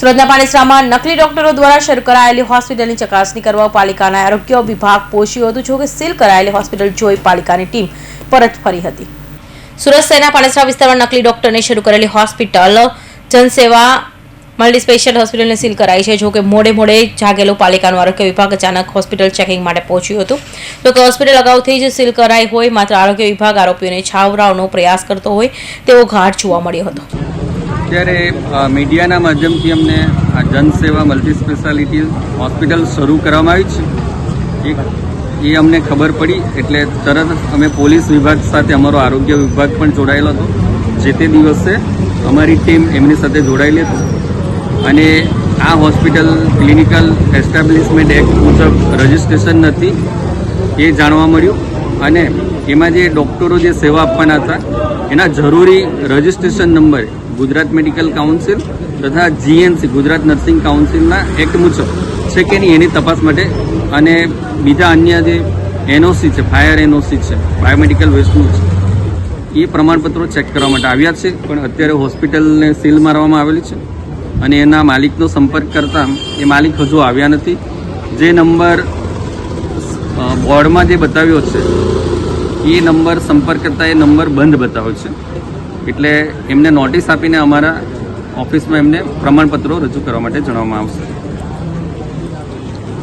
સુરતના પાણીસરામાં નકલી ડોક્ટરો દ્વારા શરૂ કરાયેલી હોસ્પિટલની ચકાસણી કરવા પાલિકાના આરોગ્ય વિભાગ પહોંચ્યું હતું, જોકે સીલ કરાયેલી હોસ્પિટલ જોઈ પાલિકાની ટીમ પરત ફરી હતી. સુરત શહેરના પાણીસરા વિસ્તારમાં નકલી ડોક્ટરને શરૂ કરેલી હોસ્પિટલ જનસેવા મલ્ટી સ્પેશિયલ હોસ્પિટલને સીલ કરાઈ છે, જોકે મોડે મોડે જાગેલો પાલિકાનું આરોગ્ય વિભાગ અચાનક હોસ્પિટલ ચેકિંગ માટે પહોંચ્યું હતું. તો કે હોસ્પિટલ અગાઉથી જ સીલ કરાઈ હોય, માત્ર આરોગ્ય વિભાગ આરોપીઓને છાવરાવનો પ્રયાસ કરતો હોય તેવો ઘાટ જોવા મળ્યો હતો. ત્યારે અ, મીડિયાના માધ્યમથી અમને આ જનસેવા મલ્ટી સ્પેશિયાલિટી હોસ્પિટલ શરૂ કરવામાં આવી છે. એ અમને ખબર પડી એટલે તરત અમે પોલીસ વિભાગ સાથે અમારો આરોગ્ય વિભાગ પણ જોડાયેલો હતો જે તે દિવસે અમારી ટીમ એમની સાથે જોડાયેલી હતી. અને આ હોસ્પિટલ ક્લિનિકલ એસ્ટાબ્લિશમેન્ટ એક્ટ મુજબ રજિસ્ટ્રેશન નથી એ જાણવા મળ્યું. અને એમાં જે ડૉક્ટરો જે સેવા આપવાના હતા એના જરૂરી registration number Gujarat medical council તથા જીએનસી, ગુજરાત નર્સિંગ કાઉન્સિલના એક્ટ મુજબ છે કે નહીં એની તપાસ માટે અને બીજા અન્ય જે એનઓસી છે, ફાયર એનઓસી છે, બાયોમેડિકલ વેસ્ટનું છે, એ પ્રમાણપત્રો ચેક કરવા માટે આવ્યા છે. પણ અત્યારે હોસ્પિટલને સીલ મારવામાં આવેલી છે અને એના માલિકનો સંપર્ક કરતા એ માલિક હજુ આવ્યા નથી. જે નંબર બોર્ડમાં જે બતાવ્યો છે, એ નંબર સંપર્ક કરતા એ નંબર બંધ બતાવ્યો છે. એટલે એમને નોટિસ આપીને અમારા ઓફિસમાં એમને પ્રમાણપત્રો રજૂ કરવા માટે જણાવવામાં આવશે.